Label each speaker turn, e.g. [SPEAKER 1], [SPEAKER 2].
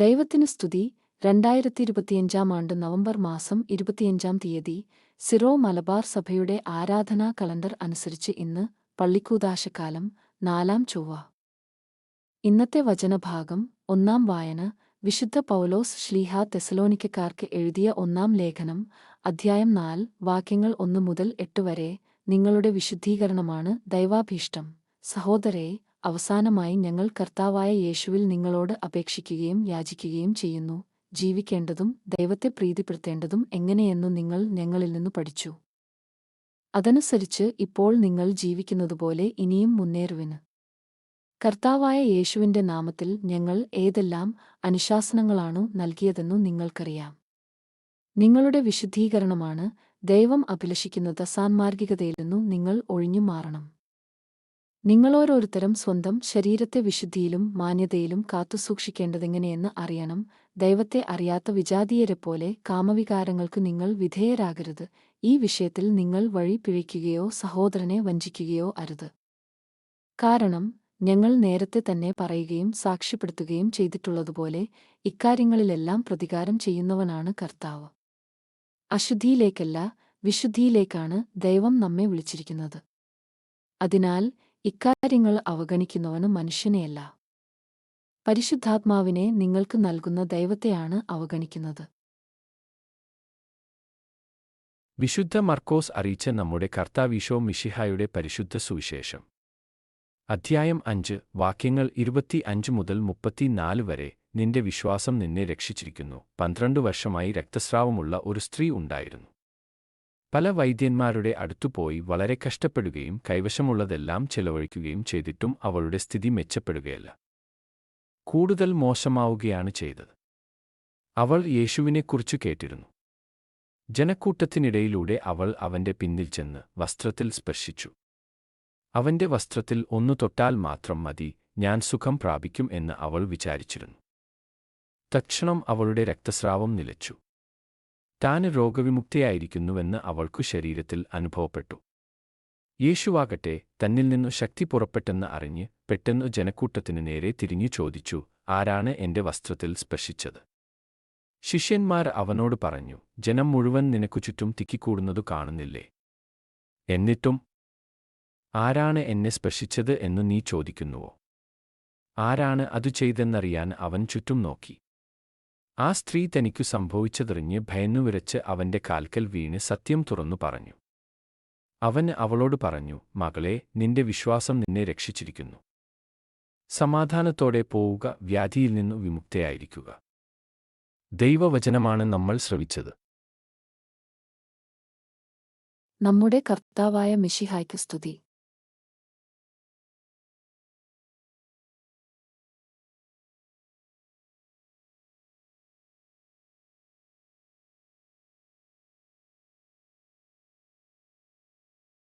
[SPEAKER 1] ദൈവത്തിന് സ്തുതി. രണ്ടായിരത്തി ഇരുപത്തിയഞ്ചാം ആണ്ട് നവംബർ മാസം ഇരുപത്തിയഞ്ചാം തീയതി സിറോ മലബാർ സഭയുടെ ആരാധനാ കലണ്ടർ അനുസരിച്ച് ഇന്ന് പള്ളിക്കൂതാശക്കാലം നാലാം ചൊവ്വ. ഇന്നത്തെ വചനഭാഗം ഒന്നാം വായന വിശുദ്ധ പൗലോസ് ശ്ലീഹ തെസലോനിക്കക്കാർക്ക് എഴുതിയ ഒന്നാം ലേഖനം അധ്യായം നാല് വാക്യങ്ങൾ ഒന്നു മുതൽ എട്ട് വരെ നിങ്ങളുടെ വിശുദ്ധീകരണമാണ് ദൈവാഭീഷ്ടം. സഹോദരേ അവസാനമായി ഞങ്ങൾ കർത്താവായ യേശുവിൽ നിങ്ങളോട് അപേക്ഷിക്കുകയും യാചിക്കുകയും ചെയ്യുന്നു. ജീവിക്കേണ്ടതും ദൈവത്തെ പ്രീതിപ്പെടുത്തേണ്ടതും എങ്ങനെയെന്നു നിങ്ങൾ ഞങ്ങളിൽ നിന്നു പഠിച്ചു. അതനുസരിച്ച് ഇപ്പോൾ നിങ്ങൾ ജീവിക്കുന്നതുപോലെ ഇനിയും മുന്നേറുവിന് കർത്താവായ യേശുവിന്റെ നാമത്തിൽ ഞങ്ങൾ ഏതെല്ലാം അനുശാസനങ്ങളാണു നൽകിയതെന്നു നിങ്ങൾക്കറിയാം. നിങ്ങളുടെ വിശുദ്ധീകരണമാണ് ദൈവം അഭിലഷിക്കുന്ന സാൻമാർഗികതയിൽ നിന്നു നിങ്ങൾ ഒഴിഞ്ഞു മാറണം നിങ്ങളോരോരുത്തരും സ്വന്തം ശരീരത്തെ വിശുദ്ധിയിലും മാന്യതയിലും കാത്തുസൂക്ഷിക്കേണ്ടതെങ്ങനെയെന്ന് അറിയണം. ദൈവത്തെ അറിയാത്ത വിജാതീയരെപ്പോലെ കാമവികാരങ്ങൾക്ക് നിങ്ങൾ വിധേയരാകരുത്. ഈ വിഷയത്തിൽ നിങ്ങൾ വഴി പിഴയ്ക്കുകയോ സഹോദരനെ വഞ്ചിക്കുകയോ അരുത്. കാരണം ഞങ്ങൾ നേരത്തെ തന്നെ പറയുകയും സാക്ഷ്യപ്പെടുത്തുകയും ചെയ്തിട്ടുള്ളതുപോലെ ഇക്കാര്യങ്ങളിലെല്ലാം പ്രതികാരം ചെയ്യുന്നവനാണ് കർത്താവ്. അശുദ്ധിയിലേക്കല്ല വിശുദ്ധിയിലേക്കാണ് ദൈവം നമ്മെ വിളിച്ചിരിക്കുന്നത്. അതിനാൽ ഇക്കാര്യങ്ങൾ അവഗണിക്കുന്നവന് മനുഷ്യനെയല്ല. പരിശുദ്ധാത്മാവിനെ നിങ്ങൾക്ക് നൽകുന്ന ദൈവത്തെയാണ് അവഗണിക്കുന്നത്.
[SPEAKER 2] വിശുദ്ധ മർക്കോസ് അറിയിച്ച നമ്മുടെ കർത്താവീശോ മിഷിഹായുടെ പരിശുദ്ധ സുവിശേഷം. അധ്യായം അഞ്ച് വാക്യങ്ങൾ ഇരുപത്തി അഞ്ച് മുതൽ മുപ്പത്തിനാല് വരെ നിന്റെ വിശ്വാസം നിന്നെ രക്ഷിച്ചിരിക്കുന്നു. പന്ത്രണ്ട് വർഷമായി രക്തസ്രാവമുള്ള ഒരു സ്ത്രീ ഉണ്ടായിരുന്നു. പല വൈദ്യന്മാരുടെ അടുത്തുപോയി വളരെ കഷ്ടപ്പെടുകയും കൈവശമുള്ളതെല്ലാം ചെലവഴിക്കുകയും ചെയ്തിട്ടും അവളുടെ സ്ഥിതി മെച്ചപ്പെടുകയല്ല. കൂടുതൽ മോശമാവുകയാണ് ചെയ്തത്. അവൾ യേശുവിനെക്കുറിച്ചു കേട്ടിരുന്നു. ജനക്കൂട്ടത്തിനിടയിലൂടെ അവൾ അവന്റെ പിന്നിൽ ചെന്ന് വസ്ത്രത്തിൽ സ്പർശിച്ചു. അവന്റെ വസ്ത്രത്തിൽ ഒന്നു തൊട്ടാൽ മാത്രം മതി ഞാൻ സുഖം പ്രാപിക്കും എന്ന് അവൾ വിചാരിച്ചിരുന്നു. തക്ഷണം അവളുടെ രക്തസ്രാവം നിലച്ചു. താൻ രോഗവിമുക്തിയായിരിക്കുന്നുവെന്ന് അവൾക്കു ശരീരത്തിൽ അനുഭവപ്പെട്ടു. യേശുവാകട്ടെ തന്നിൽ നിന്നു ശക്തി പുറപ്പെട്ടെന്ന് അറിഞ്ഞ് പെട്ടെന്നു ജനക്കൂട്ടത്തിനു നേരെ തിരിഞ്ഞു ചോദിച്ചു ആരാണ് എന്റെ വസ്ത്രത്തിൽ സ്പർശിച്ചത്? ശിഷ്യന്മാർ അവനോട് പറഞ്ഞു ജനം മുഴുവൻ നിനക്കു ചുറ്റും തിക്കിക്കൂടുന്നതു കാണുന്നില്ലേ? എന്നിട്ടും ആരാണ് എന്നെ സ്പർശിച്ചത് എന്നു നീ ചോദിക്കുന്നുവോ? ആരാണ് അതു ചെയ്തെന്നറിയാൻ അവൻ ചുറ്റും നോക്കി. ആ സ്ത്രീ തനിക്കു സംഭവിച്ചതെറിഞ്ഞ് ഭയന്നുവിരച്ച് അവന്റെ കാൽക്കൽ വീണ് സത്യം തുറന്നു പറഞ്ഞു. അവൻ അവളോട് പറഞ്ഞു മകളെ നിന്റെ വിശ്വാസം നിന്നെ രക്ഷിച്ചിരിക്കുന്നു. സമാധാനത്തോടെ പോവുക വ്യാധിയിൽ നിന്നു വിമുക്തയായിരിക്കുക. ദൈവവചനമാണ് നമ്മൾ ശ്രവിച്ചത്.
[SPEAKER 1] നമ്മുടെ കർത്താവായ മിഷിഹായ്ക്ക് സ്തുതി.